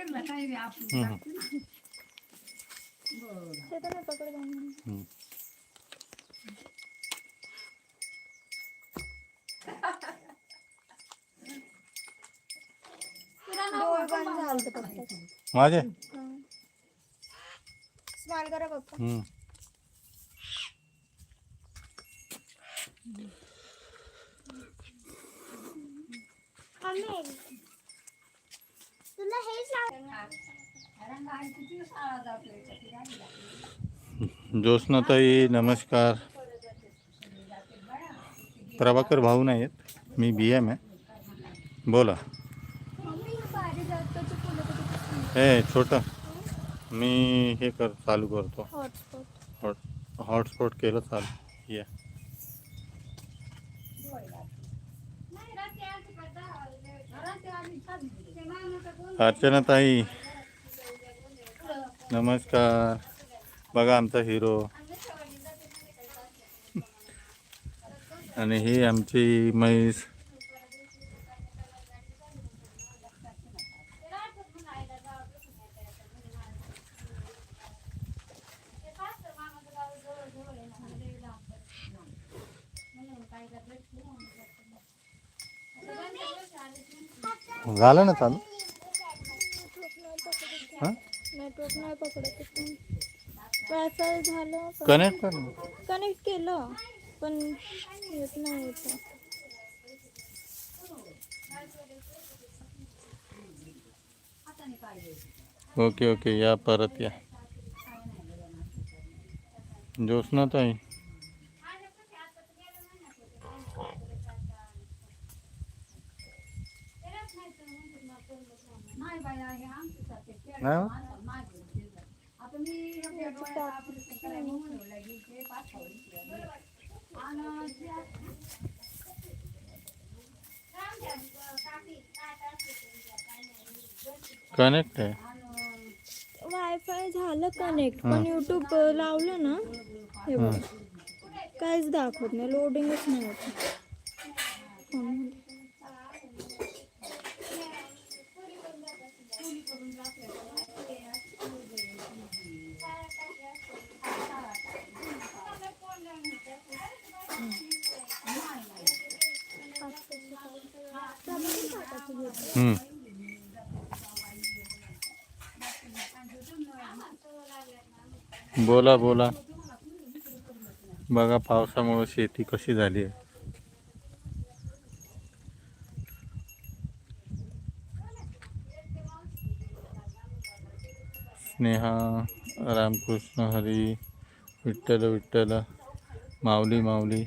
गेलं काही बी आपण हम्म. टाकते ना. बरं. पकड बांधून. हम्म. डोळे बंद झालते पप्पाचे. माझे हा. करा पप्पा हम्म. ज्योत्स्नाताई नमस्कार। प्रभाकर भाऊ नाही आहेत. मी बी एम आहे. बोला. हे छोटं. मी हे कर चालू करतो. हॉटस्पॉट हॉट हॉटस्पॉट केलं चालू. या. अर्चनाताई नमस्कार. बघा आमचा हिरो. आणि ही आमची म्हैस. झालं ना चालू? हाँ? नेटवर्क नाही पकडत वायफाय झालं. कनेक्ट कर ना. कनेक्ट केलं पण येत नाही ओके ओके या परत या. ज्योत्स्नाताई नाही कनेक्ट आहे. वायफाय झालं कनेक्ट पण युट्यूब लावलं ना हे बघ. काहीच दाखवत नाही लोडिंगच नाही होत. फोनमध्ये. बोला बोला. बघा पावसामुळे शेती कशी झाली आहे. स्नेहा रामकृष्ण हरी विठ्ठल विठ्ठल माऊली माऊली.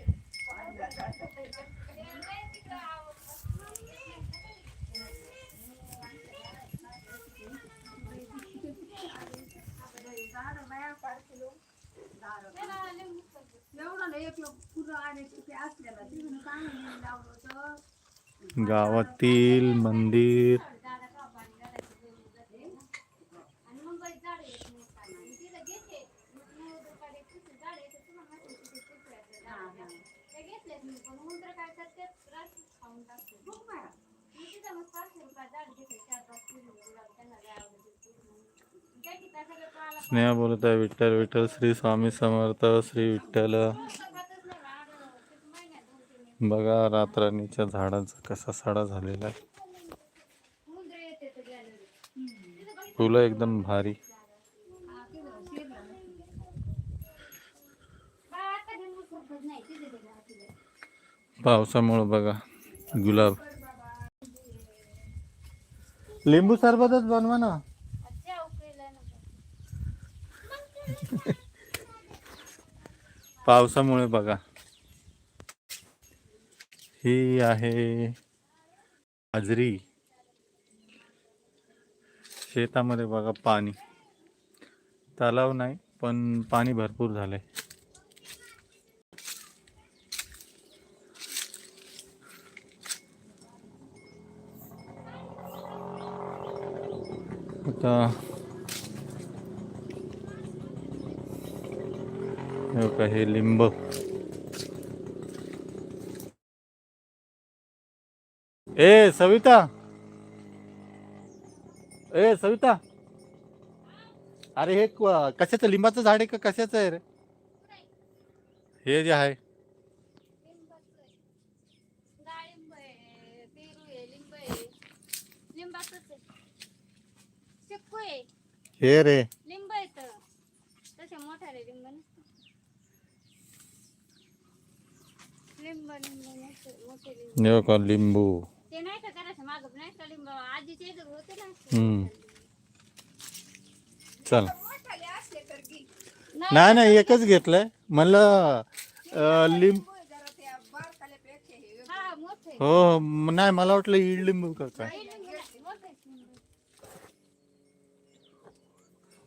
एवढं नाही एक लोक फुलं आणि ते असलेलं ते म्हणून चांगलं लावलं होतं. गावातील मंदिर. स्नेहा बोलत आहे विठ्ठल विठ्ठल श्री स्वामी समर्थ श्री विठ्ठल बघा रातराणीच्या झाडाचा कसा सडा झालेला आहे फुलं एकदम भारी पावसामुळं बघा गुलाब लिंबू सरबतच बनवा ना पावसामुळे बघा. ही आहे बाजरी. शेतामध्ये बघा पाणी. तलाव नाही पण पाणी भरपूर झालंय. आता का हे लिंब. ए सविता. ए सविता. अरे हे कशाचं लिंबाचं झाड आहे का कशाचं आहे रे? हे जे आहे. हे रे पेरू आहे लिंब आहे लिंबाचंच आहे चिक्कू आहे हे रे लिंब आहेत तसे मोठाले लिंब नसते लिंब लिंब. मोठे मोठे लिंब का लिंबू ते नाही का करायचं? मागं नाही का लिंब? आजीचे इथं होते ना हम्म. चल. नाही नाही एकच घेतलंय. म्हणलं लिंब हा हो नाही मला वाटलं इड लिंबू का काय हे नाही.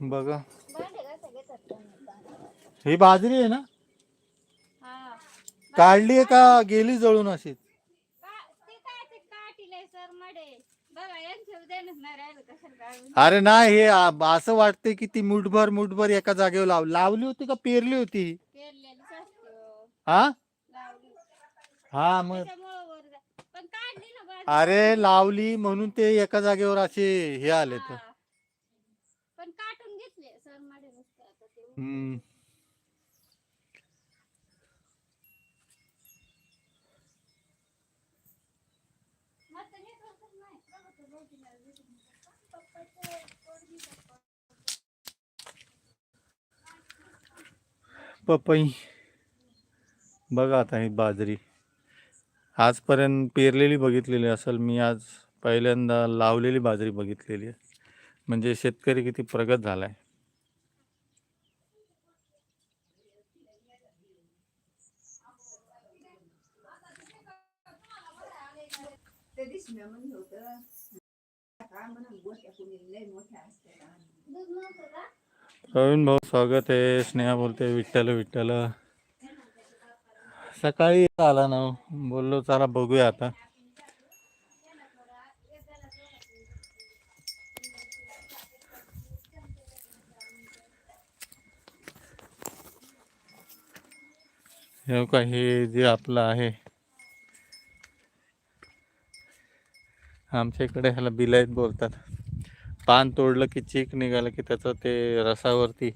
बघा. ही बाजरी आहे ना? काढली का? गेली जळून अशी का- ते काय ते काटीले सर मडे? बघा यांच्या उद्यानच नाही राहिलं कशाला काढून अरे नाही हे आ- असं वाटतंय की ती मुठभर मुठभर एका जागेवर लाव लावली होती का? पेरली होती. हो. हा? हा मग. अरे लावली म्हणून ते एका जागेवर असे हे आले तर. पण काटून घेतले सर हम्म. मग तर हे करतच नाही. बघा ते भाऊजीला video पप्पाचं पोरगी पप्पा. पपई. बघा आता ही बाजरी. आजपर्यंत पेरलेली बघितलेली असेल मी आज पहिल्यांदा लावलेली बाजरी बघितलेली आहे. म्हणजे शेतकरी किती प्रगत झाला आहे प्रवीण भाऊ स्वागत आहे. स्नेहा बोलते विठ्ठल विठ्ठल. सकाळी आला ना बोललो चला बघूया आता. हे का हे जे आपलं आहे. आमच्या इकडे ह्याला बिलाईत बोलतात. पान तोडलं की चीक निघालं की त्याचं ते रसावरती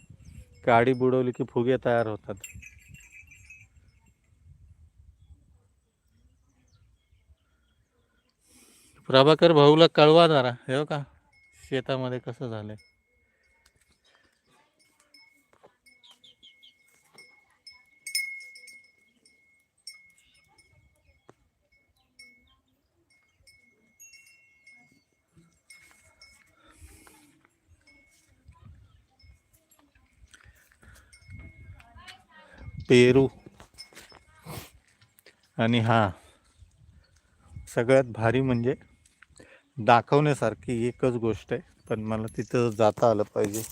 काडी बुडवली की फुगे तयार होतात. प्रभाकर भाऊला कळवा जरा. हे हो का शेतामध्ये कसं झालंय. पेरू. आणि हा सगळ्यात भारी म्हणजे दाखवण्यासारखी एकच गोष्ट आहे पण मला तिथं जाता आलं पाहिजे.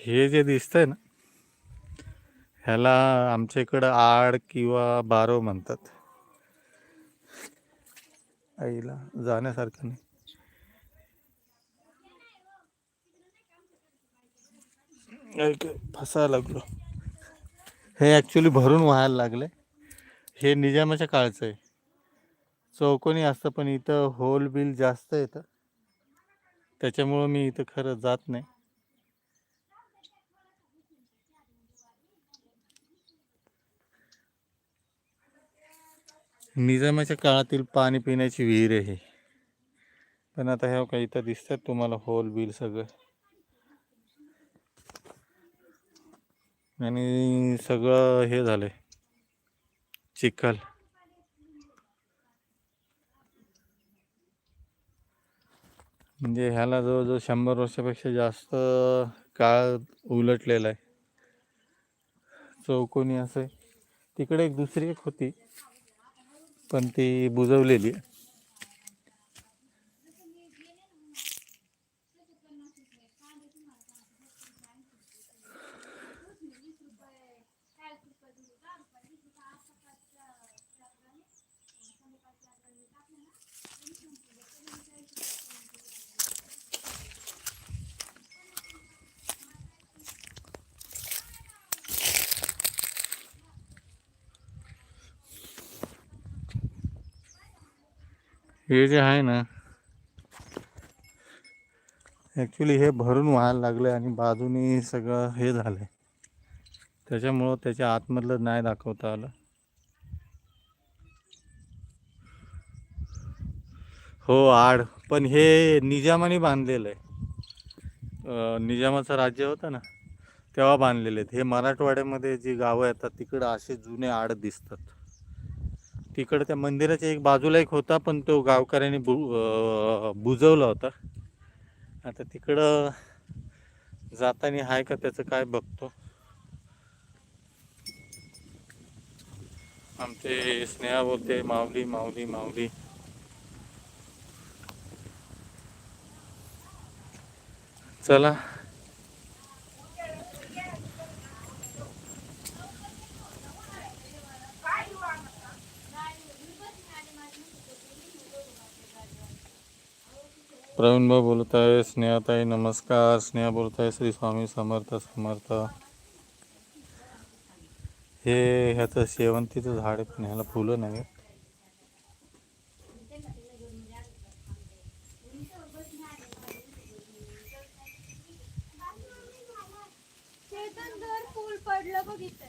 हे जे दिसतंय ना ह्याला आमच्या इकडं आड किंवा बारो म्हणतात. आईला जाण्यासारखं नाही. ऐक, फसायला लागलो. हे ॲक्च्युली भरून व्हायला लागले हे निजामाच्या काळचं आहे. चौकोनी असतं पण इथं होल बिल जास्त येतं त्याच्यामुळं मी इथं खरं जात नाही. निजामाच्या काळातील पाणी पिण्याची विहीर आहे पण आता ह्या काही इथं दिसतात तुम्हाला होल बिल सगळं. आणि सगळं हे झालंय. चिखल. म्हणजे ह्याला जवळजवळ शंभर वर्षापेक्षा जास्त काळ उलटलेला आहे. चौकोनी असं आहे. तिकडे एक दुसरी एक होती. पण ती बुजवलेली आहे. हे जे आहे ना ॲक्च्युली हे भरून व्हायला लागलं आणि बाजूनी सगळं हे झालंय. त्याच्यामुळं त्याच्या आतमधलं नाही दाखवता आलं. हो आड. पण हे निजामाने बांधलेलं आहे. निजामाचं राज्य होतं ना तेव्हा बांधलेले आहेत. हे मराठवाड्यामध्ये जी गावं येतात तिकडं असे जुने आड दिसतात. तिकडं त्या मंदिराच्या एक बाजूला एक होता पण तो गावकऱ्यांनी बु बुजवला होता. आता तिकडं जाताना आहे का त्याचं काय बघतो. आमचे स्नेहा बोलते माऊली माऊली माऊली. चला. प्रवीणभाऊ बोलत आहे स्नेहाताई नमस्कार. स्नेहा बोलत आहे श्री स्वामी समर्थ समर्थ. हे ह्याचं शेवंतीचं झाड आहे पण ह्याला फुलं नाही पडलं बघितलं